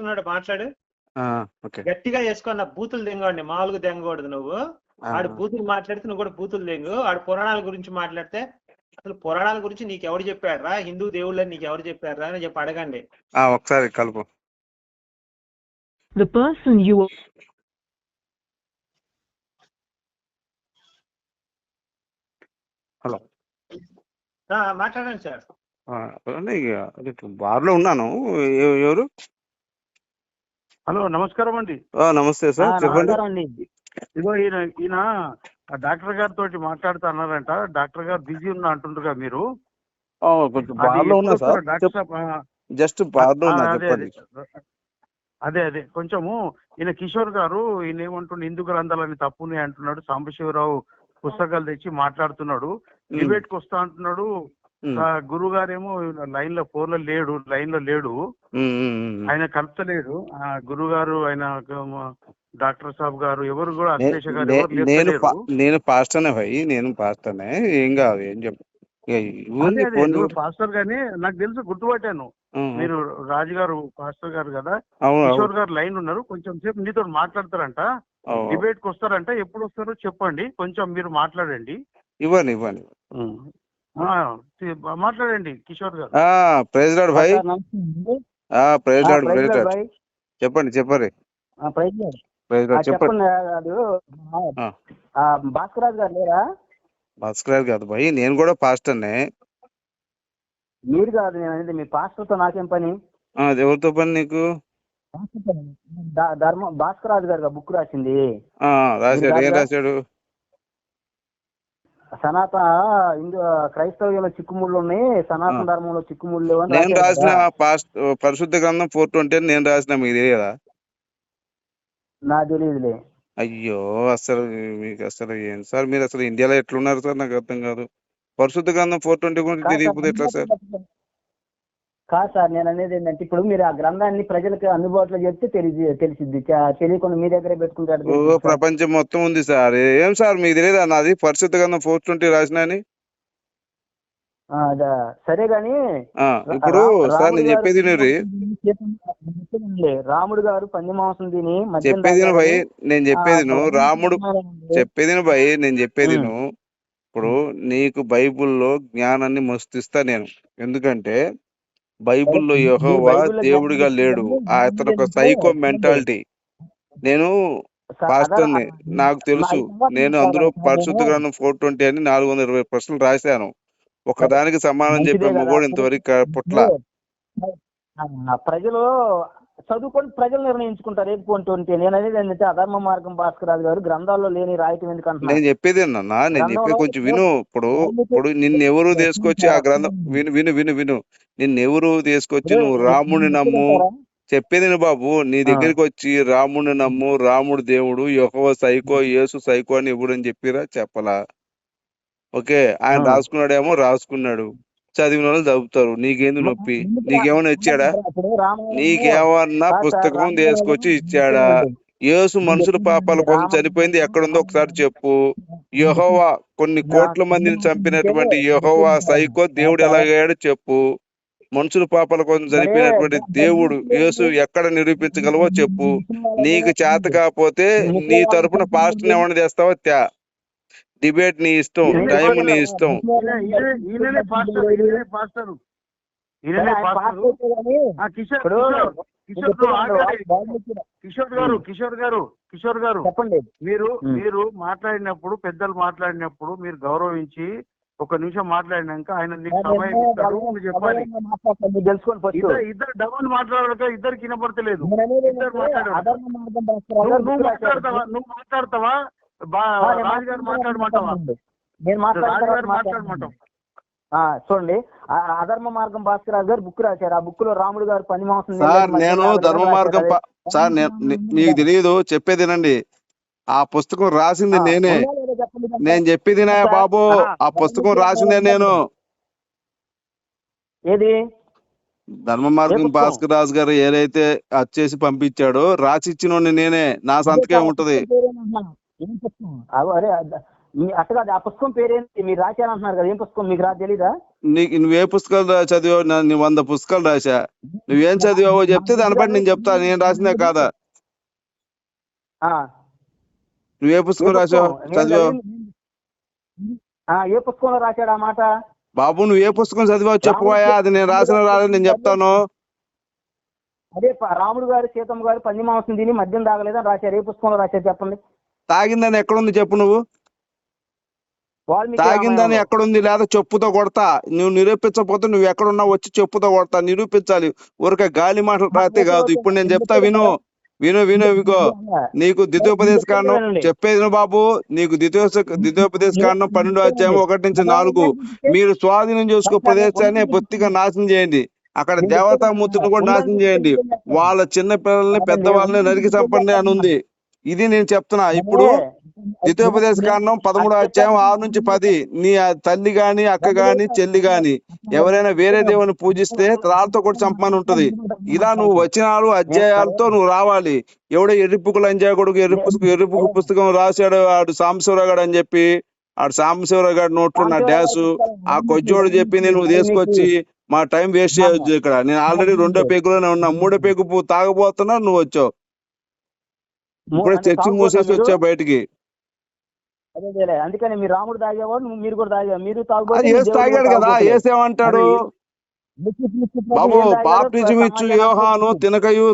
ఉన్నాడు మాట్లాడు. ఆ, ఓకే. గట్టిగా వేసుకున్న బూతులు దెంగండి మామూలుగా దెంగకూడదు నువ్వు. ఆడు బూతులు మాట్లాడితే నువ్వు కూడా బూతులు దెంగు ఆడు పురాణాల గురించి మాట్లాడితే అసలు పురాణాల గురించి నీకు ఎవరు చెప్పారా హిందూ దేవుళ్ళని నీకు ఎవరు చెప్పారా అని చెప్పి అడగండి. ఆ, ఒకసారి కలుపు. The person you hello. మాట్లాడండి సార్. బార్లో ఉన్నాను. ఎవరు? హలో నమస్కారం అండి. నమస్తే సార్ చెప్పండి. ఇగో ఈయన ఈయన డాక్టర్ గారితో మాట్లాడుతా అన్నారంట. డాక్టర్ గారు బిజీ ఉన్నా మీరు? కొంచెం సార్. డాక్టర్ సాబ్, ఆ, జస్ట్ అదే అదే. కొంచెము ఈయన కిషోర్ గారు ఈయన ఏమంటుండే హిందూ గ్రంథాలని తప్పునే అంటున్నాడు. సాంబశివరావు పుస్తకాలు తెచ్చి మాట్లాడుతున్నాడు. డిబేట్కి వస్తా అంటున్నాడు. గురువు గారేమో లైన్లో ఫోర్లో లేడు. లైన్లో లేడు. ఆయన కలుపుతలేడు ఆ గురువు గారు ఆయన డాక్టర్ సాబ్ గారు ఎవరు కూడా అఖిలేష్ గారు నేను నేను పాస్టర్నే భయ్ నేను పాస్టర్నే ఏం కాదు ఏం చెప్పు పాస్టర్ గానీ నాకు తెలుసు గుర్తుపట్టాను. మీరు రాజు గారు పాస్టర్ గారు కదా కిషోర్ గారు లైన్ ఉన్నారు కొంచెం సేపు నీతో మాట్లాడతారంట. డిబేట్కి వస్తారంట ఎప్పుడు వస్తారో చెప్పండి కొంచెం మీరు మాట్లాడండి. ఇవ్వండి ఇవ్వండి. మాట్లాడండి కిషోర్ గారు. ఆ ప్రైజ్ లాడ్ భాయ్. ఆ ప్రైజ్ లాడ్ ప్రైజ్ లాడ్ భాయ్. చెప్పండి చెప్పండి. Praise lord. ప్రైజ్ ఆ, లాడ్ చెప్పండి చెప్పండి అది ఆ. ఆ, భాస్కరాజు గారు లేరా? కాదు భాయ్ నేను కూడా పాస్టర్నే. మీరు కాదు నేను అనేది మీ పాస్టర్తో నాకేం పని? ఎవరితో పని నీకు? ధర్మ భాస్కరాజు గారు బుక్ రాసింది. ఆ, రాశాడు ఏం రాశాడు? సనాతన హిందూ క్రైస్తవ్యంలో చిక్కుముళ్ళు ఉన్నాయి సనాతన. ధర్మంలో చిక్కుముళ్ళు లేవు నేను రాసిన పరిశుద్ధ గ్రంథం ఫోర్ ట్వంటీ అని నేను రాసిన మీకు తెలియదా? నాకు తెలియదులే. అయ్యో అసలు మీకు అసలు ఏం సార్ మీరు అసలు ఇండియాలో ఎట్లున్నారు సార్? నాకు అర్థం కాదు. పరిశుద్ధ గ్రంథం ఫోర్ ట్వంటీ గురించి తెలియకపోతే ఎట్లా సార్? కాదు సార్ నేను అనేది ఏంటంటే ఇప్పుడు మీరు ఆ గ్రంథాన్ని ప్రజలకు అందుబాటులో చెప్తే తెలిసి తెలిసిద్ది. తెలియకుండా మీ దగ్గరే పెట్టుకుంటారు. ప్రపంచం మొత్తం ఉంది సార్. ఏం సార్ మీకు తెలియదా నాది? పరిశుద్ధ గ్రంథం ఫోర్ ట్వంటీ రాసిన. సరే గాని ఇప్పుడు సార్ నేను చెప్పేది. రాముడు గారు పంది మాంసం తిని చెప్పేది భయ్ నేను చెప్పేది రాముడు. చెప్పేది భయ్ నేను చెప్పేది ఇప్పుడు నీకు బైబిల్లో జ్ఞానాన్ని మస్తుస్తా నేను. ఎందుకంటే బైబిల్లో యెహోవా దేవుడిగా లేడు. అతను ఒక సైకో మెంటాలిటీ. నేను పాస్టర్ని నాకు తెలుసు. నేను అందులో పరిశుద్ధ గ్రంథం ఫోర్ ట్వంటీ అని నాలుగు వందల ఇరవై ప్రశ్నలు రాశాను. ఒకదానికి మంచిదే చెప్పే. మొగోడు ఇంతవరకు పుట్ల. ప్రజలు చదువుకొని ప్రజలు నిర్ణయించుకుంటారు. ఏ పోటీ ఉంటే నేను అనేది ఏంటంటే అధర్మ మార్గం భాస్కరాజు గారు గ్రంథాల్లో లేని రాయటం ఎందుకు అంటున్నా? నేను చెప్పేది ఏంటన్నా? నేను చెప్పేది కొంచెం విను. ఇప్పుడు ఇప్పుడు నిన్నెవరు తీసుకొచ్చి ఆ గ్రంథం విను విను విను విను. నిన్నెవరు తీసుకొచ్చి నువ్వు రాముడిని నమ్ము? చెప్పేది బాబు. నీ. దగ్గరికి వచ్చి రాముడిని నమ్ము రాముడు దేవుడు యెహోవా సైకో యేసు సైకో అని ఎవడని చెప్పిరా? చెప్పలా. ఓకే? ఆయన. రాసుకున్నాడేమో రాసుకున్నాడు. చదివిన వాళ్ళు చదువుతారు నీకేంది నొప్పి? నీకేమైనా ఇచ్చాడా? నీకేమన్నా పుస్తకం తీసుకొచ్చి ఇచ్చాడా? యేసు మనుషుల పాపాల కోసం చనిపోయింది ఎక్కడుందో ఒకసారి చెప్పు. యెహోవా కొన్ని కోట్ల మందిని చంపినటువంటి యెహోవా సైకో దేవుడు ఎలాగయ్యాడో చెప్పు. మనుషుల పాపాల కోసం చనిపోయినటువంటి దేవుడు యేసు ఎక్కడ నిరూపించగలవో చెప్పు. నీకు చేత కాకపోతే నీ తరపున పాస్టర్ ఏమన్నా చేస్తావో? త్యా. డిబేట్ నీ ఇష్టం టైం నీ ఇష్టం. కిషోర్ గారు కిషోర్ గారు కిషోర్ గారు చెప్పండి. మీరు. మీరు మాట్లాడినప్పుడు పెద్దలు మాట్లాడినప్పుడు మీరు గౌరవించి ఒక నిమిషం మాట్లాడినాక ఆయన చెప్పాలి. ఇద్దరు డబల్ మాట్లాడక ఇద్దరికి వినపడతలేదు. ఇద్దరు భాస్కరరావు నువ్వు. మాట్లాడతావా? నువ్వు మాట్లాడతావా? నేను మాట్లాడమంటాం చూడండి. ఆ అధర్మ మార్గం భాస్కరరావు గారు బుక్ రాశారు. ఆ బుక్లో రాముడు గారు పని మాంసం సార్ నేను ధర్మ మార్గం సార్ మీకు తెలియదు చెప్పేది వినండి. ఆ పుస్తకం రాసింది నేనే. నేను చెప్పేది నా సార్, బాబు? ఆ, పుస్తకం రాసిందే నేను. ఏది? ధర్మ మార్గం? భాస్కర్ రాజు గారు ఏదైతే వచ్చేసి పంపించాడో రాసి ఇచ్చినోడిని నేనే. నా సంతకే ఉంటది ఏం పుస్తకం? అరే అట్ట కాదు ఆ పుస్తకం పేరేంటి? మీరు రాశాను అంటున్నారు కదా ఏం పుస్తకం? మీకు రా తెలీదా? నీకు నువ్వు ఏ పుస్తకాలు చదివావు? నా- నీ వంద పుస్తకాలు రాశా. నువ్వేం చదివావో చెప్తే దాన్ని బట్టి నేను చెప్తా నేను రాసిందే కాదా? ఆ, నువ్వే ఏ పుస్తకం? నేను చదివావు? ఏ పుస్తకంలో రాశాడు ఆ మాట? బాబు నువ్వు ఏ పుస్తకం చదివావు చెప్పువాయా అది నేను రాసిన రాలేదు నేను చెప్తాను. అదే ప- రాముడు గారు సీతమ్మ గారు పంది మాంసం తిని మద్యం తాగలేదని రాశారు. ఏ పుస్తకంలో రాశారు చెప్పండి? తాగిందని ఎక్కడుంది చెప్పు నువ్వు? తాగిందని. ఎక్కడుంది లేదా చెప్పుతో కొడతా. నువ్వు నిరూపించకపోతే నువ్వు ఎక్కడున్నా వచ్చి చెప్పుతో కొడతా. నిరూపించాలి. ఊరికే గాలి మాటలు రాతే కాదు. ఇప్పుడు నేను చెప్తా విను. విను విను విగో నీకు ద్వితీయోపదేశ కాండం చెప్పేది బాబు. నీకు ద్వితీయ ద్వితీయోపదేశ కాండం పన్నెండు అధ్యాయం ఒకటి నుంచి నాలుగు. మీరు స్వాధీనం చేసుకో ప్రదేశాన్ని బొత్తిగా నాశనం చేయండి. అక్కడ దేవతామూర్తిని కూడా నాశనం చేయండి. వాళ్ళ చిన్న పిల్లల్ని పెద్దవాళ్ళని నరికి చంపండి అని ఉంది ఇది నేను చెప్తున్నా. ఇప్పుడు ద్వితీయోపదేశ కాండం పదమూడో అధ్యాయం ఆరు నుంచి పది. నీ తల్లి గాని అక్క గాని చెల్లి గాని ఎవరైనా వేరే దేవుని పూజిస్తే రాళ్ళతో కూడా చంపమని ఉంటది. ఇలా నువ్వు వచనాలు అధ్యాయాలతో నువ్వు రావాలి. ఎవడో ఎర్రిపుకులు అంజాయ కొడుకు ఎర్రిపుకు పుస్తకం రాశాడు. ఆడు సాంబశివరావు గారు అని చెప్పి ఆడు సాంబశివరావు గారి నోట్లో నా డ్యాసు ఆ కొజ్జోడు చెప్పింది నువ్వు తీసుకొచ్చి మా టైం వేస్ట్ చేయొచ్చు ఇక్కడ. నేను ఆల్రెడీ రెండో పేగులోనే ఉన్నా. మూడో పేగు తాగబోతున్నా నువ్వు వచ్చావు. ఇప్పుడే చర్చి మూసేసి వచ్చావు బయటికి. అదే. అందుకని మీరు రాముడు తాగేవాడు మీరు కూడా తాగేవాడు. మీరు తాగుబోతే తాగాడు కదా ఏసేమంటాడు? బాబు బాప్టిజం ఇచ్చు యోహాను తినకయు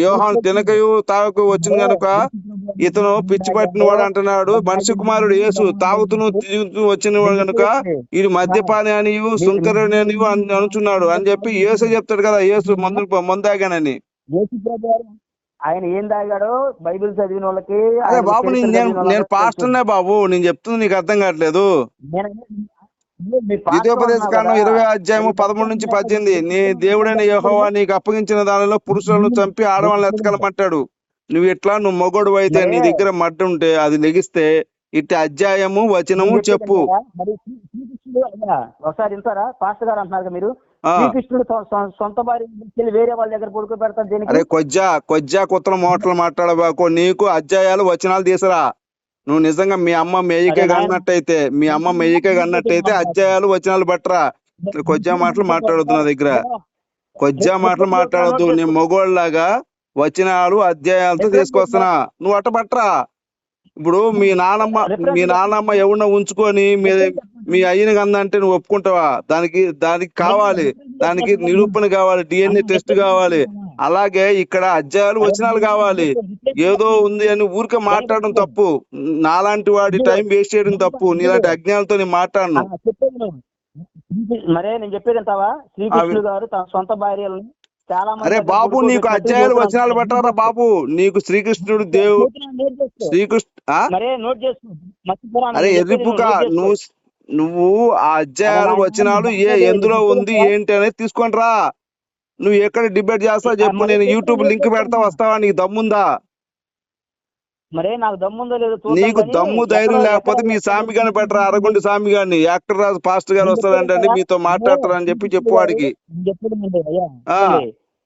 యోహాను తినకయు తాగకు వచ్చింది కనుక ఇతను పిచ్చి పట్టిన వాడు అంటున్నాడు. మనిషి కుమారుడు యేసు తాగుతును తిరుగుతూ వచ్చిన వాడు కనుక ఇది మద్యపాని అనియు సుంకరుని అని అనుచున్నాడు అని చెప్పి యేసు చెప్తాడు కదా యేసు మందు మందాగానని ఆయన ఏం తాగాడో బైబిల్ చదివిన వాళ్ళకి బాబు నేను పాస్టర్నే బాబు నేను చెప్తుంది నీకు అర్థం కావట్లేదు. ద్వితీయోపదేశ కాండం. ఇరవై అధ్యాయము పదమూడు నుంచి పద్దెనిమిది. నీ దేవుడైన యెహోవా నీకు అప్పగించిన దానిలో పురుషులను చంపి ఆడవాళ్ళని ఎత్తకలమంటాడు నువ్వు ఇట్లా నువ్వు మొగోడు అయితే నీ దగ్గర మడ్డ ఉంటే అది లెగిస్తే ఇట్టి అధ్యాయము వచనము చెప్పు. ఒకసారి వింటారా? పాస్టర్ గారు అంటున్నారు మీరు. శ్రీకృష్ణుడు సొంత భార్య వేరే వాళ్ళ దగ్గర పడుకో పెడతారు అరే దేనికి కొజ్జా కొజ్జా కొత్తల మోటలు మాట్లాడబాకు నీకు అధ్యాయాలు వచనాలు తీసరా. నువ్వు నిజంగా మీ అమ్మ మెయ్యికే అరే నాయన. కన్నట్టయితే మీ అమ్మ మెయ్యికే కన్నట్టయితే అధ్యాయాలు వచనాలు బట్టరా. కొజ్జా మాటలు మాట్లాడొద్దు నా దగ్గర. కొజ్జా మాటలు మాట్లాడొద్దు నీ మొగోళ్ళలాగా వచనాలు అధ్యాయాలతో తీసుకొస్తున్నా. నువ్వు అట్ట పట్టరా. ఇప్పుడు మీ నానమ్మ మీ నానమ్మ ఎవరిన ఉంచుకొని మీ మీ అయ్యని కందంటే నువ్వు ఒప్పుకుంటావా? దానికి దానికి కావాలి. దానికి నిరూపణ కావాలి డిఎన్ఏ టెస్ట్ కావాలి. అలాగే ఇక్కడ అధ్యాయాలు వచనాలు కావాలి. ఏదో ఉంది అని ఊరికే మాట్లాడడం తప్పు. నాలాంటి వాడి టైం వేస్ట్ చేయడం తప్పు. నీలాంటి అజ్ఞానంతో నేను మాట్లాడను. మరే నేను చెప్పేది అంటావా శ్రీకృష్ణుడు గారు తన సొంత భార్యలను అరే బాబు నీకు అధ్యాయాలు. వచనాలు పట్టారా బాబు నీకు శ్రీకృష్ణుడు దేవు. శ్రీకృష్ణ అరే ఎర్రిపుక. నువ్వు నువ్వు ఆ అధ్యాయాలు వచనాలు ఏ ఎందులో ఉంది. ఏంటి అనేది తీసుకొని రా నువ్వు ఎక్కడ డిబేట్ చేస్తావు చెప్పు నేను యూట్యూబ్ లింక్ పెడతా వస్తావా నీకు దమ్ముందా మరే నాకు దమ్ముందో లేదో నీకు దమ్ము ధైర్యం లేకపోతే మీ సామి గాని పెట్టరా అరగుండి సామి గాని యాక్టర్ రాజు పాస్టర్ గారు వస్తారంటే మీతో మాట్లాడతారని చెప్పి చెప్పు వాడికి.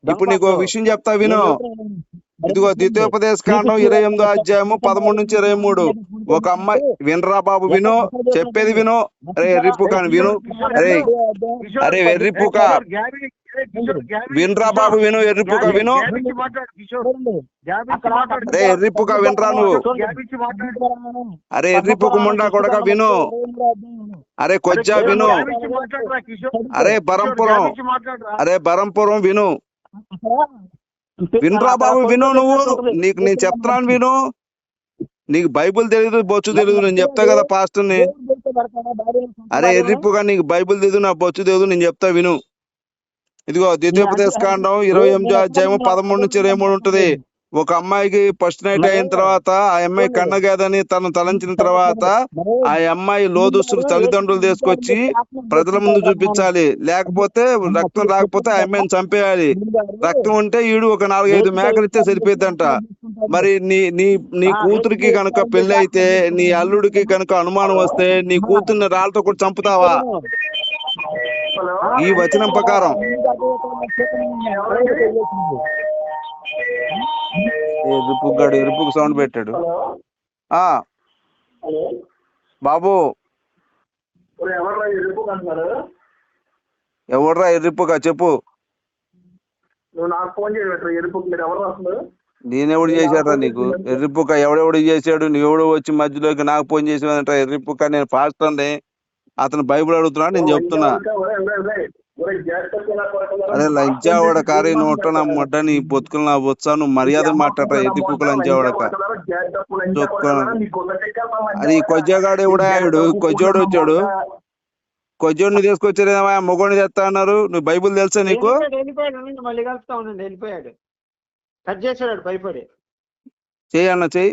ఇప్పుడు నీకు విషయం చెప్తా విను. ఇదిగో ద్వితీయోపదేశ కాండం ఇరవై ఎనిమిదో అధ్యాయము పదమూడు నుంచి ఇరవై మూడు. ఒక అమ్మాయి వినరా బాబు విను. చెప్పేది విను. అరే ఎర్రిపుక విను. అరే అరే గ్యాబీ- వినరా బాబు విను ఎర్రిపుక విను. అరే ఎర్రిపుక వినరా నువ్వు. అరే ఎర్రిపుక ముండా కొడక విను. అరే కొజ్జా విను. అరే బరంపురం. అరే బరంపురం విను. వినరా బాబు విను నువ్వు. నీకు నేను చెప్తాను విను. నీకు బైబిల్ తెలియదు బొచ్చు తెలియదు నేను చెప్తా కదా పాస్టర్ని. అరే ఎర్రిప్పుగా నీకు బైబిల్ తెలియదు నా బొచ్చు తెలియదు నేను చెప్తా విను. ఇదిగో ద్వితీయోపదేశ కాండం ఇరవై ఎనిమిదో అధ్యాయం పదమూడు నుంచి ఇరవై మూడు ఉంటది. ఒక అమ్మాయికి ఫస్ట్ నైట్ అయిన తర్వాత ఆ అమ్మాయి కన్నగేదని తను తలంచిన తర్వాత ఆ అమ్మాయి లోదుస్తులు తల్లిదండ్రులు తీసుకొచ్చి ప్రజల ముందు చూపించాలి. లేకపోతే రక్తం రాకపోతే ఆ అమ్మాయిని చంపేయాలి. రక్తం ఉంటే ఈడు ఒక నాలుగైదు మేకలు ఇస్తే సరిపోద్దంట మరి నీ నీ నీ కూతురికి కనుక పెళ్ళి అయితే నీ అల్లుడికి కనుక అనుమానం వస్తే నీ కూతుర్ని రాళ్ళతో కూడా చంపుతావా? ఈ వచనం ప్రకారం. ఎరుపుగాడు ఎరుపుకు సౌండ్ పెట్టాడు. ఆ. బాబు. ఎవర్రా ఎర్రిప్పుగా చెప్పు. నేనెవడు చేశాడ్రా నీకు? ఎర్రిప్పుక ఎవడెవడు చేశాడు? నువ్వెవడు వచ్చి మధ్యలోకి నాకు ఫోన్ చేసేవాడంట ఎర్రిప్పుక నేను పాస్టర్ని అతను బైబిల్ అడుగుతున్నాడు నేను చెప్తున్నా. అరే లంచావాడ కారే నోట నా మొడ్డ నీ బొత్తుకులు నా బొత్స నువ్వు మర్యాద మాట్లాడరా ఎర్రిప్పుక లంచావాడక అది కొజ్జగాడు ఎవడా ఆడు కొజ్జోడు వచ్చాడు. కొజ్జోడిని తీసుకొచ్చారేమో మొగోడిని తెస్తా అన్నారు. నువ్వు బైబిల్ తెలుసా నీకు? మళ్ళీ కలుపుతా ఉండండి వెళ్ళిపోయాడు. కట్ చేశాడు భయపడి చెయ్యి అన్న చెయ్యి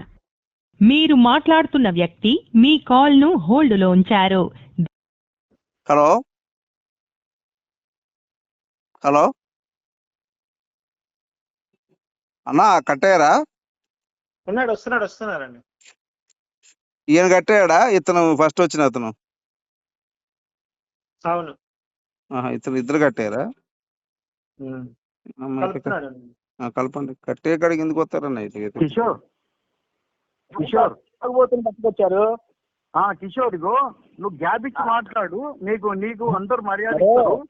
మీరు మాట్లాడుతున్న వ్యక్తి మీ కాల్ను హోల్డ్లో ఉంచారు. హలో? హలో? అన్నా కట్టారా ఉన్నాడు వస్తున్నాడు వస్తున్నారండి ఈయన కట్టాడా ఇతను ఫస్ట్ వచ్చిన అతను. అవును. ఇతను ఇద్దరు కట్టారా కలపండి. కట్టే కాడికి ఎందుకు వస్తారన్న ఇది కిషోర్. తాగుబోతుని పట్టుకొచ్చారు. ఆ కిషోర్ ఇగో నువ్వు గ్యాప్ ఇచ్చి మాట్లాడు. నీకు నీకు అందరు మర్యాద. ఇస్తారు.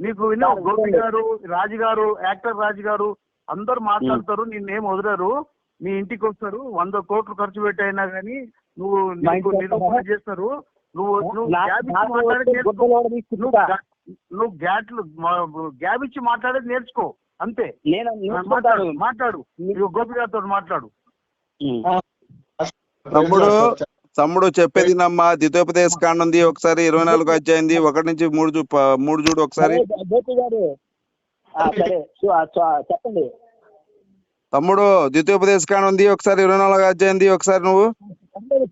నీకు విన్నా గోపి. గారు రాజు గారు యాక్టర్ రాజు గారు అందరు మాట్లాడతారు. నిన్నేం వదలరు. మీ ఇంటికి వస్తారు. వంద కోట్లు ఖర్చు పెట్టైనా కానీ నువ్వు నీకు నిరూపణ? చేస్తారు. నువ్వు నువ్వు గ్యాప్ ఇచ్చి మాట్లాడేది నువ్వు గ్యాట్లు గ్యాప్ ఇచ్చి మాట్లాడేది నేర్చుకో. అంతే. మాట్లాడు. మాట్లాడు. గోపి గారితో మాట్లాడు. తమ్ముడు తమ్ముడు చెప్పేది నమ్మా. ద్వితోపదేశ కాండం ఒకసారి ఇరవై నాలుగు అధ్యాయింది. ఒకటి నుంచి మూడు చూ మూడు చూడు ఒకసారి. చెప్పండి. తమ్ముడు ద్వితోపదేశ కాండం ఒకసారి ఇరవై నాలుగు అధ్యాయింది ఒకసారి నువ్వు.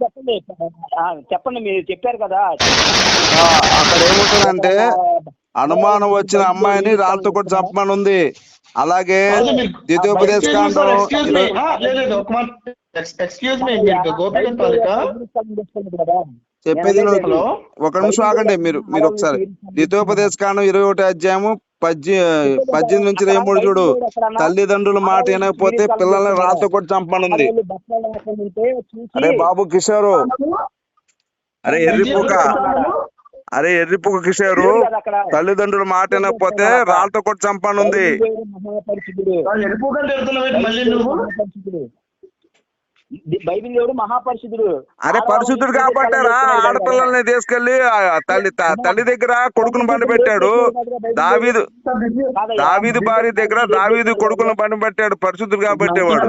చెప్పండి. చెప్పండి మీరు చెప్పారు కదా. అక్కడ ఏముంటుందంటే అనుమానం వచ్చిన అమ్మాయిని రాళ్ళతో కొట్టి చంపమని ఉంది. అలాగే ద్వితీయోపదేశ కాండం చెప్పేది ఒక నిమిషం ఆగండి మీరు మీరు ఒకసారి. ద్వితీయోపదేశ కాండం ఇరవై ఒకటి అధ్యాయము పద్దె పద్దెనిమిది నుంచి ఇరవై మూడు చూడు. తల్లిదండ్రుల మాట వినకపోతే పిల్లల్ని రాళ్ళతో కొట్టి చంపనుంది. అరే బాబు కిషోరు. అరే ఎర్రిపుక. అరే ఎర్రిపుక కిషోరు తల్లిదండ్రుల మాట వినకపోతే రాళ్ళతో కొట్టి చంపనుంది ఎరుపు కంటే ఎడుతున్నావు మళ్ళీ నువ్వు బైబిల్ దేవుడు మహాపరిశుద్ధుడు. అరే పరిశుద్ధుడు కాబట్టారా ఆడపిల్లల్ని తీసుకెళ్ళి తల్లి తల్లి దగ్గర కొడుకును బండి పెట్టాడు. దావీదు దావీదు భార్య దగ్గర దావీదు కొడుకును బండి పెట్టాడు పరిశుద్ధుడు కాబట్టి వాడు.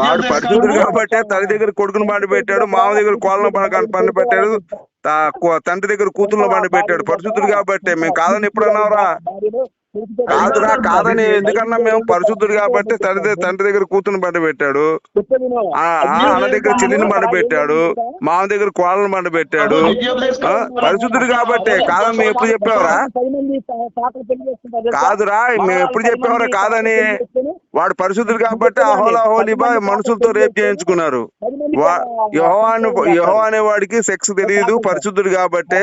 వాడు పరిశుద్ధుడు కాబట్టి తల్లి దగ్గర కొడుకును బండి పెట్టాడు మామ దగ్గర కోళ్ళను బండి పెట్టాడు తండ్రి దగ్గర కూతుర్ను బండి పెట్టాడు పరిశుద్ధుడు కాబట్టి. మేము కాదని ఎప్పుడు అన్నావురా కాదురా కాదని ఎందుకన్నా మేము పరిశుద్ధుడు కాబట్టి దగ్గర- తండ్రి దగ్గర కూతుర్ని బండి పెట్టాడు. అన్న దగ్గర చెల్లిని బండి పెట్టాడు. మామ దగ్గర కోళ్ళను బండి పెట్టాడు. పరిశుద్ధుడు కాబట్టే. కాదని మేము ఎప్పుడు చెప్పావురా? కాదురా మేము ఎప్పుడు చెప్పావురా? కాదని. వాడు పరిశుద్ధుడు కాబట్టి అహోలా హోలీబా మనుషులతో రేప్ చేయించుకున్నారు. వా- యెహోవా అనే యెహోవా అనే వాడికి సెక్స్ తెలియదు పరిశుద్ధుడు కాబట్టే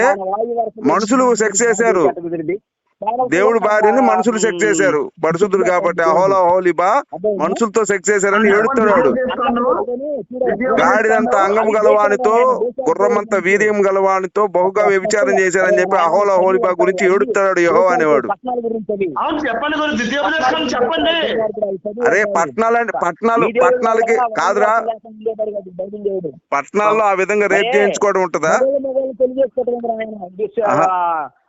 మనుషులు సెక్స్ చేశారు. దేవుడి భార్యని మనుషులు సెక్స్ చేశారు. పరిశుద్ధుడు కాబట్టి అహోలా హోలీబా మనుషులతో సెక్స్ చేశారని ఏడుతున్నాడు గాడిదంత అంగం గలవానితో గుర్రమంత వీర్యం గలవానితో బహుగా వ్యభిచారం చేశారని చెప్పి అహోలా హోలీబా గురించి ఏడుతున్నాడు యహో అనేవాడు. అరే పట్నాలంటే పట్నాలు పట్నాలకి కాదురా. పట్నాల్లో ఆ విధంగా రేప్ చేయించుకోవడం ఉంటుందా.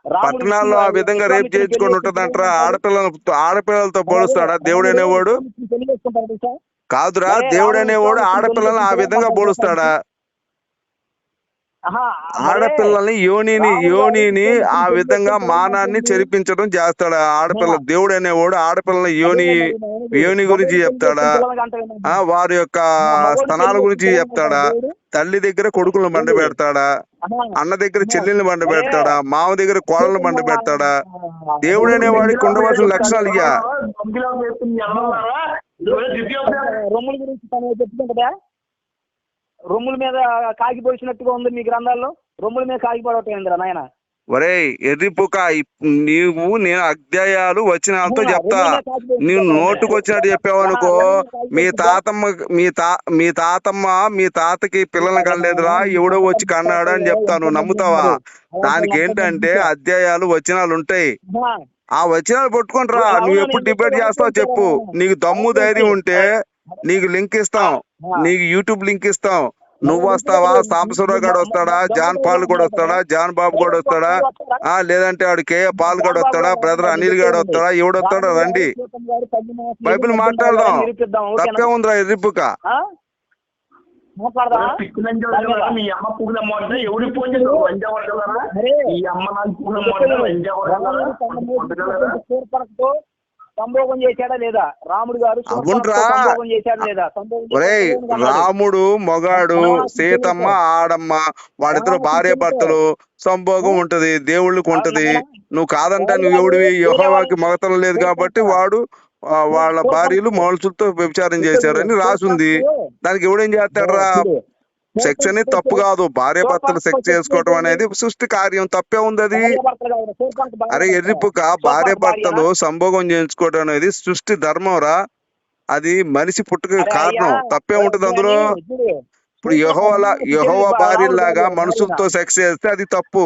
పట్టణాల్లో ఆ విధంగా రేప్ చేయించుకొని ఉంటదంటారా ఆడపిల్లలతో ఆడపిల్లలతో పోలుస్తాడా దేవుడు అనేవాడు కాదురా దేవుడు అనేవాడు ఆడపిల్లలను ఆ విధంగా పోలుస్తాడా ఆడపిల్లల్ని యోనిని యోనిని ఆ విధంగా మానాన్ని చెరిపించడం చేస్తాడు. ఆడపిల్ల దేవుడు అనేవాడు ఆడపిల్లల యోని యోని గురించి చెప్తాడా? ఆ వారి యొక్క స్థనాల గురించి చెప్తాడా? తల్లి దగ్గర కొడుకులను బండ పెడతాడా అన్న దగ్గర చెల్లెల్ని బండ పెడతాడా మామ దగ్గర కోడలను బండ పెడతాడా దేవుడు అనేవాడికి ఉండవలసిన లక్షణాలు ఇయ్యా. రొమ్ముల మీద కాకి పోసినట్టుగా ఉంది మీ గ్రంథాల్లో? రొమ్ముల మీద కాకి పడవటం నాయన? ఒరేయ్ ఎర్రిపుక నీవు నేను అధ్యాయాలు వచ్చినాలతో చెప్తా. నీవు నోటుకు వచ్చినట్టు చెప్పావనుకో మీ తాతమ్మ మీ తా మీ తాతమ్మ మీ తాతకి పిల్లల్ని కనలేదురా ఎవడో వచ్చి కన్నాడు అని చెప్తా నువ్వు నమ్ముతావా? దానికి ఏంటంటే అధ్యాయాలు వచనాలు ఉంటాయి ఆ వచనాలు పట్టుకుంటారా నువ్వు ఎప్పుడు డిబేట్ చేస్తావు చెప్పు. నీకు దమ్ము ధైర్యం ఉంటే నీకు లింక్ ఇస్తాం. నీకు యూట్యూబ్ లింక్ ఇస్తాం. నువ్వు వస్తావా? సాంబశివరావు గారు వస్తాడా? జాన్ పాల్ కూడా వస్తాడా? జాన్ బాబు కూడా వస్తాడా? ఆ లేదంటే వాడు కేఏ పాల్ గారు వస్తాడా? బ్రదర్ అనిల్ గారు వస్తాడా? ఎవడు వస్తాడా? రండి. బైబిల్ మాట్లాడదాం. తప్పే ఉందిరా ఎర్రిపుక ఎవడి సంభోగం చేశాడా లేదా? రాముడు గారు. సంభోగం చేశాడా లేదా? రాముడు మొగాడు సీతమ్మ ఆడమ్మ వాళ్ళిద్దరు భార్య భర్తలు సంభోగం ఉంటది దేవుళ్ళకి ఉంటది. నువ్వు కాదంటే నువ్వు ఎవడివి? యెహోవాకి మగతనం లేదు కాబట్టి వాడు వాళ్ళ భార్యలు మనుషులతో వ్యభిచారం చేశారని రాసుంది. దానికి ఎవడేం చేస్తాడరా? సెక్స్ అనేది తప్పు కాదు. భార్య భర్తలు సెక్స్ చేసుకోవడం అనేది సృష్టి కార్యం. తప్పే ఉంది అది అరే. ఎర్రిపుక భార్య భర్తలు సంభోగం చేయించుకోవడం అనేది సృష్టి ధర్మం రా. అది మనిషి పుట్టుక కారణం. తప్పే ఉంటది అందులో. ఇప్పుడు యహోవలా యహోవ భార్యలాగా మనుషులతో. సెక్స్ చేస్తే అది తప్పు?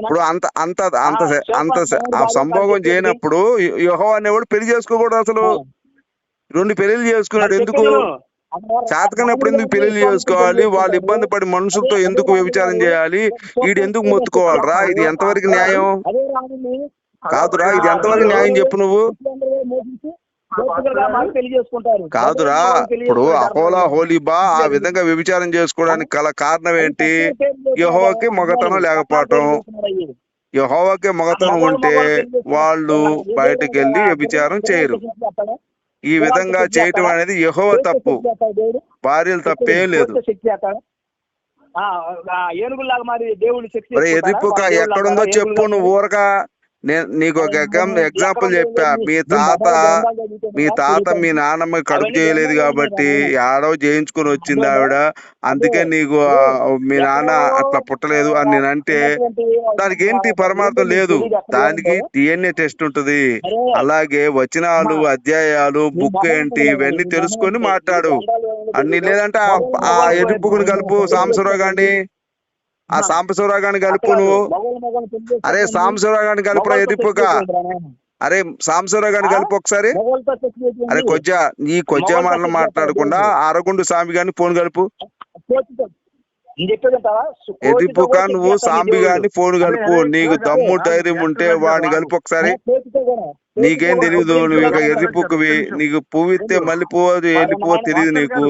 ఇప్పుడు అంత అంత అంత అంత ఆ సంభోగం చేయనప్పుడు యహో అనేవాడు పెళ్ళి చేసుకోకూడదు అసలు. రెండు పెళ్ళిళ్ళు చేసుకున్నాడు. ఎందుకు? చేతకనప్పుడు ఎందుకు పెళ్ళి చేసుకోవాలి? వాళ్ళు ఇబ్బంది పడి మనుషులతో ఎందుకు వ్యభిచారం చేయాలి? వీడు ఎందుకు మొత్తుకోవాలరా? ఇది ఎంతవరకు న్యాయం? కాదురా ఇది ఎంతవరకు న్యాయం చెప్పు నువ్వు? కాదురా ఇప్పుడు చేసుకుంటారు. అహోలా హోలీబా ఆ విధంగా వ్యభిచారం చేసుకోవడానికి గల కారణం ఏంటి? యహోవకి మగతనం లేకపోవటం. యహోవాకే మగతనం ఉంటే వాళ్ళు బయటకెళ్ళి వ్యభిచారం చేయరు. ఈ విధంగా చేయటం అనేది యహోవ తప్పు. భార్యలు తప్పేం లేదు. ఏనుగులాగా మరి దేవుళ్ళు శక్తి మరి ఎర్రిపుక ఎక్కడుందో చెప్పు నువ్వు ఊరక. నేను నీకు ఒక ఎగ్జాంపుల్ చెప్పా. మీ తాత మీ తాత మీ నాన్నమ్మ కడుపు చేయలేదు కాబట్టి ఆడవ చేయించుకుని వచ్చింది ఆవిడ. అందుకే నీకు మీ నాన్న అట్లా పుట్టలేదు అని నేను అంటే దానికి ఏంటి పరమార్థం లేదు. దానికి డిఎన్ఏ టెస్ట్ ఉంటది. అలాగే వచనాలు అధ్యాయాలు బుక్ ఏంటి ఇవన్నీ తెలుసుకొని మాట్లాడు. అన్ని లేదంటే ఆ- ఎరుపుకుని కలుపు సాంబశివరావు గాని ఆ సాంబశివరావు గాని కలుపు నువ్వు అరే సాంబశివరావు గాని కలుపురా అరే సాంబశివరావు గాని కలుపు ఒకసారి. అరే కొజ్జా నీ కొజ్జా మాటలు మాట్లాడకుండా అరగుండు స్వామి గాని ఫోన్ కలుపు. ఎదిపుక నువ్వు సాంబి గాని ఫోన్ కలుపు నీకు దమ్ము ధైర్యం ఉంటే వాడిని కలుపు ఒకసారి నీకేం తెలియదు నువ్వు ఇక ఎర్రిపుక్కువి నీకు పువ్వు ఇస్తే మళ్ళీ పువ్వు వెళ్ళిపో తెలియదు నీకు.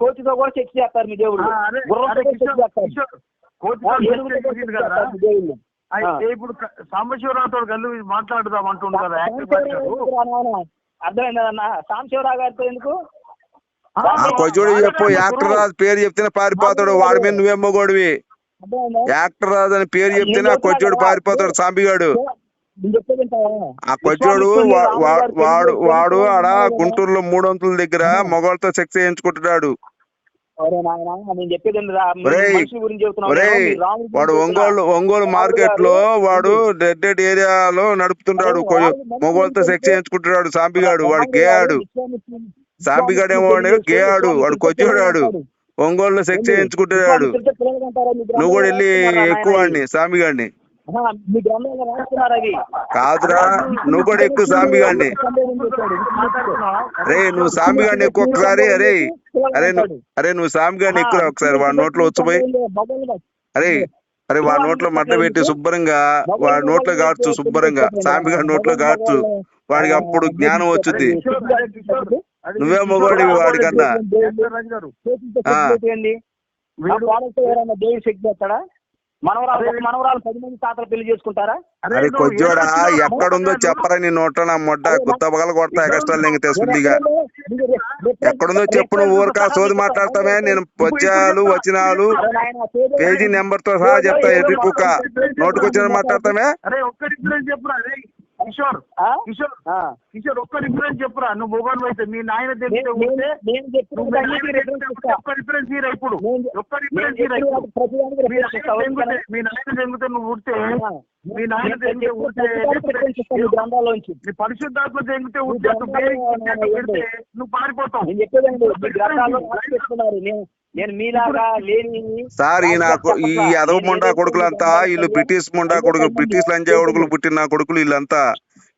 కోచితో కూడా చెక్ చేస్తారు మీ దేవుడు. ఇప్పుడు సాంబశివరావు తోడు కలిసి మాట్లాడుదాం అంటుండు కదా అర్థమైందన్న సాంబశివరావు గారితో ఎందుకు? ఆ కొజ్జోడు చెప్పు యాక్టర్ రాజు పేరు చెప్తేనే పారిపోతాడు. వాడి మీద నువ్వేమో గోడివి యాక్టర్ రాజు అని పేరు చెప్తేనే ఆ కొజ్జోడు పారిపోతాడు సాంబిగాడు? ఆ వా- వాడు వాడు ఆడ గుంటూరులో మూడొంతుల దగ్గర మొగోళ్ళతో సెక్స్ చేయించుకుంటున్నాడు. వాడు. ఒంగోలు ఒంగోలు మార్కెట్లో వాడు డెడ్ డెడ్ ఏరియాలో నడుపుతుంటాడు. మొగోళ్ళతో సెక్స్ చేయించుకుంటున్నాడు సాంబిగాడు. వాడు గే ఆడు సాంబిగాడు ఏమో వాడు గే ఆడు వాడు కొజ్జోడు ఆడు ఒంగోలులో సెక్స్ చేయించుకుంటున్నాడు. నువ్వు కూడా వెళ్ళి ఎక్కువ వాడిని సాంబిగాడిని. మీ గ్రంథంలో రాస్తున్నారు అవి కాదురా నువ్వు కూడా ఎక్కువ సాంబిగాడిని అరే నువ్వు సాంబిగాడిని ఎక్కువ ఒకసారి అరే అరే నువ్వు అరే నువ్వు సాంబిగాడిని ఎక్కువ ఒకసారి వాడి నోట్లో వచ్చిపోయి అరే అరే వాడి నోట్లో మడ్డ పెట్టి శుభ్రంగా వాడి నోట్లో కావచ్చు శుభ్రంగా సాంబిగాడి నోట్లో కావచ్చు వాడికి అప్పుడు జ్ఞానం వచ్చుద్ది. నువ్వే రావు వాడికన్నా. మనవరాలు మనవరాలు పది మంది తాతలు పెళ్ళి చేసుకుంటారా? అరే ఎక్కడుందో చెప్పరా నీ నోట నా మొడ్డ గుత్త పగల కొడతా ఎక్స్ట్రా లింగితే సుల్లిగా ఎక్కడుందో చెప్పు నువ్వు ఊరకా సోది మాట్లాడతామే నేను పద్యాలు వచనాలు పేజీ నెంబర్తో సహా చెప్తా ఎడ్రి కుక్క. నోటుకొచ్చిన మాట్లాడతామే? కిషోర్ కిషోర్ కిషోర్ ఒక్క రిఫరెన్స్ చెప్పురా నువ్వు మొబైల్ అయితే మీ నాయన ఒక్క రిఫరెన్స్ ఇరా ఇప్పుడు? ఒక్క రిఫరెన్స్ ఇప్పుడు? మీ నాయన దెంగితే నువ్వు ఉడితే మీ నాయన దెంగితే ఉడితే నీ పరిశుద్ధాత్మ దెంగితే ఉడితే నువ్వు పారిపోతావు. నేను చెప్పేదండి గ్రంథాల్లో నేను మీలాగా లేని సార్ ఈ నాకు ఈ అదవ ముండా కొడుకులంతా వీళ్ళు బ్రిటిష్ ముండా కొడుకులు బ్రిటిష్ లంజా కొడుకులు పుట్టిన నా కొడుకులు వీళ్ళంతా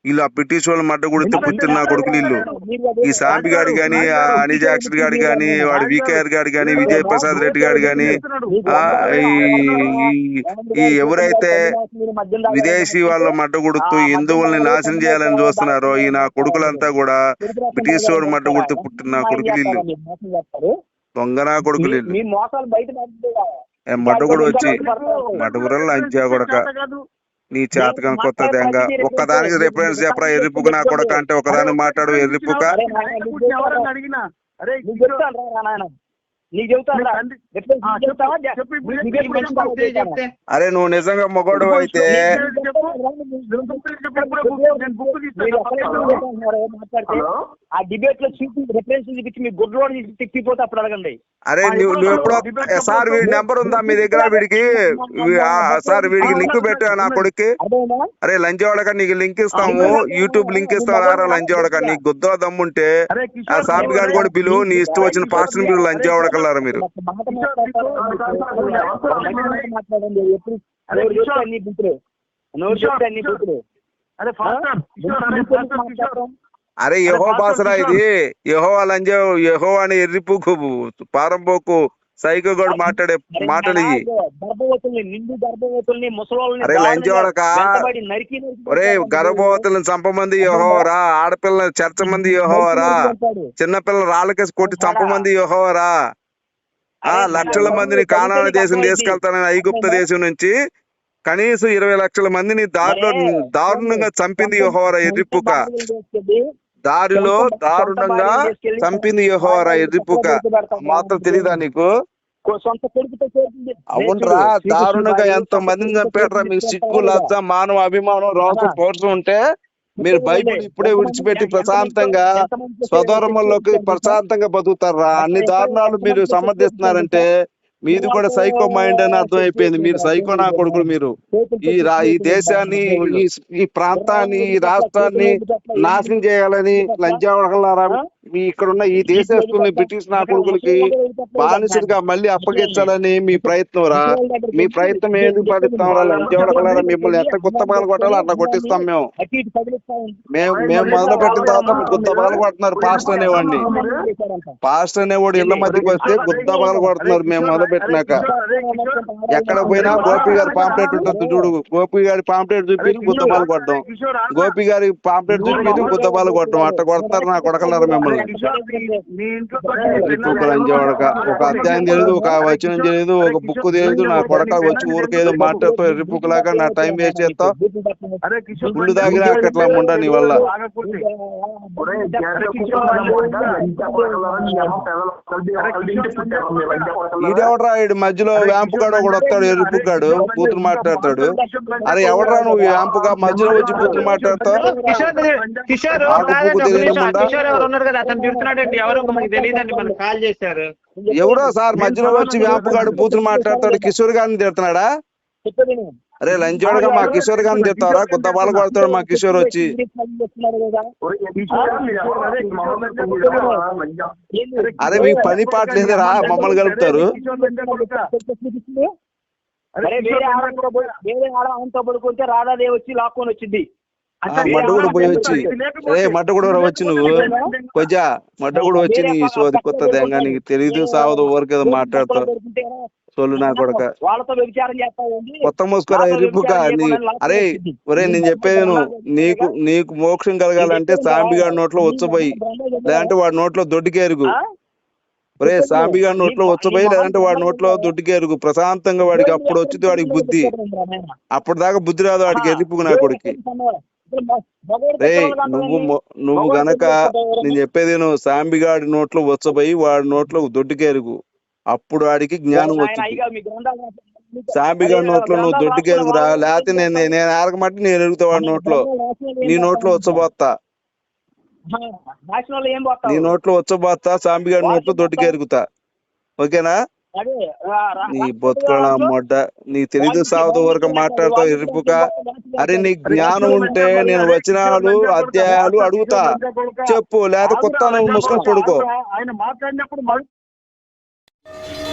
వీళ్ళు ఆ బ్రిటిష్ వాళ్ళ మడ్డ కొడితే పుట్టిన నా కొడుకులు వీళ్ళు ఈ సాంబి గాడి గాని ఆ అని జాక్సన్ గాడి గాని వాడు వికేఆర్ గాడి గాని విజయ్ ప్రసాద్ రెడ్డి గాడి గాని ఆ ఈ ఈ ఎవరైతే విదేశీ వాళ్ళ మడ్డ కొడుతూ హిందువుల్ని నాశనం చేయాలని చూస్తున్నారో ఈ నా కొడుకులంతా కూడా బ్రిటిష్ వాడు మడ్డ కొడుతూ పుట్టిన నా కొడుకులు వీళ్ళు దొంగ నా కొడుకులు వీళ్ళు? మీ మోసాలు బయట పడుతుందా? ఏ మడ్డ కూడా వచ్చి మడుగురలు లంచా కొడక నీ చేతకం కొత్త దెంగ. ఒక్కదానికి రిఫరెన్స్ చెప్పరా? ఎర్రిపుక నా కొడక అంటే ఒకదానికి మాట్లాడు ఎర్రిపుక. అరే నాయన, నీకు రా. అరే రా రా. నువ్వు నిజంగా మొగోడు అయితే ఆ డిబేట్లో చూపి రిఫరెన్స్ చూపించి మీ గుడ్లో తిప్పిపోతే అప్పుడు అడగండి అరే నువ్వు ఎప్పుడో సార్ వీడి నెంబర్ ఉందా మీ దగ్గర వీడికి సార్ వీడికి లింక్ పెట్టా నా కొడుక్కి అర్థమైందా అరే లంచవాడక నీకు లింక్ ఇస్తాము యూట్యూబ్ లింక్ ఇస్తాం రారా లంచవాడక నీకు గుద్దో దమ్ముంటే ఆ సాంబి గారు కూడా పిలువు నీ ఇష్టం వచ్చిన పాస్టర్ పిలువు లంచవాడకల్లారా మీరు. ఒక మాట మాట్లాడతాను. మాట్లాడండి ఎప్పుడు నోరు చెప్తే అన్ని బుద్ధులు నోరు చెప్తే అన్ని బుద్ధులు అరే యహో బాసరా ఇది? యహో లంజ యహో అని ఎర్రిపుకు పారంపోకు సైకో కూడా మాట్లాడే మాటలు అరే నరికి ఒరే గర్భవతులను చంపమంది యహోవరా ఆడపిల్లలు చెరచమంది యహోవరా చిన్నపిల్లలు రాళ్ళకేసి కొట్టి చంపమంది యహోవరా ఆ లక్షల మందిని కానాన దేశం తీసుకెళ్తానని ఐగుప్త దేశం నుంచి కనీసం ఇరవై లక్షల మందిని దారిలో దారుణంగా చంపింది యహోవరా ఎర్రిపుక దారిలో దారుణంగా చంపింది యహోవరా ఎర్రిపుక మాత్రం తెలీదా నీకు? అవునరా దారుణంగా ఎంతో మందిని చంపాడరా మీకు సిగ్గు లజ్జ మానవ అభిమానం రోషం పౌరుషం ఉంటే మీరు బైబిల్ ఇప్పుడే విడిచిపెట్టి ప్రశాంతంగా స్వధర్మంలోకి ప్రశాంతంగా బతుకుతారా? అన్ని దారుణాలు మీరు సమర్థిస్తున్నారంటే మీది కూడా సైకో మైండ్ అని అర్థం అయిపోయింది. మీరు సైకో నా కొడుకులు మీరు. ఈ రా ఈ దేశాన్ని ఈ ప్రాంతాన్ని ఈ రాష్ట్రాన్ని నాశనం చేయాలని లంచావడకలారా మీ ఇక్కడ ఉన్న ఈ దేశస్తుల్ని బ్రిటిష్ నా కొడుకులకి బానిసలుగా మళ్ళీ అప్పగించాలని మీ ప్రయత్నం రా. మీ ప్రయత్నం ఏది? ఫలిస్తాం రా. లంచావడకలారా మిమ్మల్ని ఎంత గుత్త పగల కొట్టాలో? అట్లా కొట్టిస్తాం మేము. మేము మేము మొదలు పెట్టిన తర్వాత గుత్త పగల కొడుతున్నారు పాస్టర్ అనేవాడిని. పాస్టర్ అనేవాడు ఇళ్ళ మధ్యకి వస్తే గుత్త పగల కొడుతున్నారు. మేము మొదలు పెట్టినాక. ఎక్కడ పోయినా గోపి గారి పాంప్లెట్ ఉంటుంది చూడు. గోపి గారి పాంప్లెట్ చూపి పగల కొట్టడం. గోపి గారి పాంప్లెట్ చూపి పగల కొట్టడం. అట్ట కొడతారు నా కొడకలారా మిమ్మల్ని. మీ ఇంట్లో కుక్కలు అంచేవాడక ఒక అధ్యాయం తెలియదు ఒక వచనం తెలియదు ఒక బుక్ తెలియదు నా కొడక వచ్చి ఊరికే ఏదో మాట్లాడుతూ ఎర్రిపుక్కలాగా నా టైం వేస్ట్ చేస్తావు కిషోర్ గుళ్ళు దాగినా అట్లా ఉండ నీ వల్ల. ఆగకపోతే ఈడెవడరా ఈడు మధ్యలో వ్యాంపుగాడు ఒకడు వస్తాడు ఎర్రిపుగ్గాడు కూతురు మాట్లాడతాడు. అరే ఎవడరా నువ్వు వ్యాంపుగా మధ్యలో వచ్చి కూతురు మాట్లాడతావు? ఎవరో సార్ మధ్యలో వచ్చి వ్యాంపుగాడు కూతురు మాట్లాడతాడు కిషోర్ గారిని తిడుతున్నాడా. అరే లంచోడుగా మా కిషోర్ గారిని తిడతారా కొత్త బాల కొడతాడు మా కిషోర్ వచ్చి? అరే మీకు పని పాట లేదురా మమ్మల్ని కలుపుతారు. అరే వేరే ఆడ వేరే ఆమెతో పడుకుంటే రాధాదేవి వచ్చి లాక్కొని వచ్చింది. ఆ, మడ్డ కూడా పోయి వచ్చి. రే మడ్డ కూడా వచ్చి నువ్వు. కొజ్జా మడ్డ కూడా వచ్చి నీ సోది కొత్త దెంగా నీకు తెలీదు సావదు ఊరికి ఏదో మాట్లాడతావు. సొల్లు నా కొడక. వాళ్ళతో వ్యభిచారం చేస్తావు కొత్త మూసుకోరా ఎరుపుక నీ అరే ఒరే నేను చెప్పేది నువ్వు నీకు నీకు మోక్షం కలగాలంటే సాంబిగాడి నోట్లో వచ్చపోయి లేదంటే వాడి నోట్లో దొడ్డికేరుగు. ఒరే సాంబిగాడి నోట్లో వచ్చపోయి లేదంటే వాడి నోట్లో దొడ్డికేరుగు. ప్రశాంతంగా వాడికి అప్పుడు వచ్చింది వాడికి బుద్ధి. అప్పుడు దాకా బుద్ధి రాదు వాడికి ఎరుపుకు నా కొడుకు రే నువ్వు నువ్వు గనక నేను చెప్పేది నువ్వు సాంబిగాడి నోట్లో వచ్చపోయి వాడి నోట్లో దొడ్డికేరుగు. అప్పుడు వాడికి జ్ఞానం వచ్చింది. సాంబిగాడి నోట్లో నువ్వు దొడ్డికేరుగు రా లేకపోతే నేను నేను ఆరకమట్టి నేను ఎరుగుతా వాడి నోట్లో. నీ నోట్లో వచ్చబోతా నీ నోట్లో వచ్చబోతా సాంబిగాడి నోట్లో దొడ్డికేరుగుతా ఓకేనా? అదే రా- రా- నీ బతుకుల మొడ్డ నీ తెలియదు సావదు వరకు మాట్లాడుతావు ఎరుపుక అరే నీ జ్ఞానం ఉంటే నేను వచనాలు అధ్యాయాలు అడుగుతా. చెప్పు లేకపోతే కొత్త నువ్వు మూసుకొని పడుకో. ఆయన మాట్లాడినప్పుడు Yeah.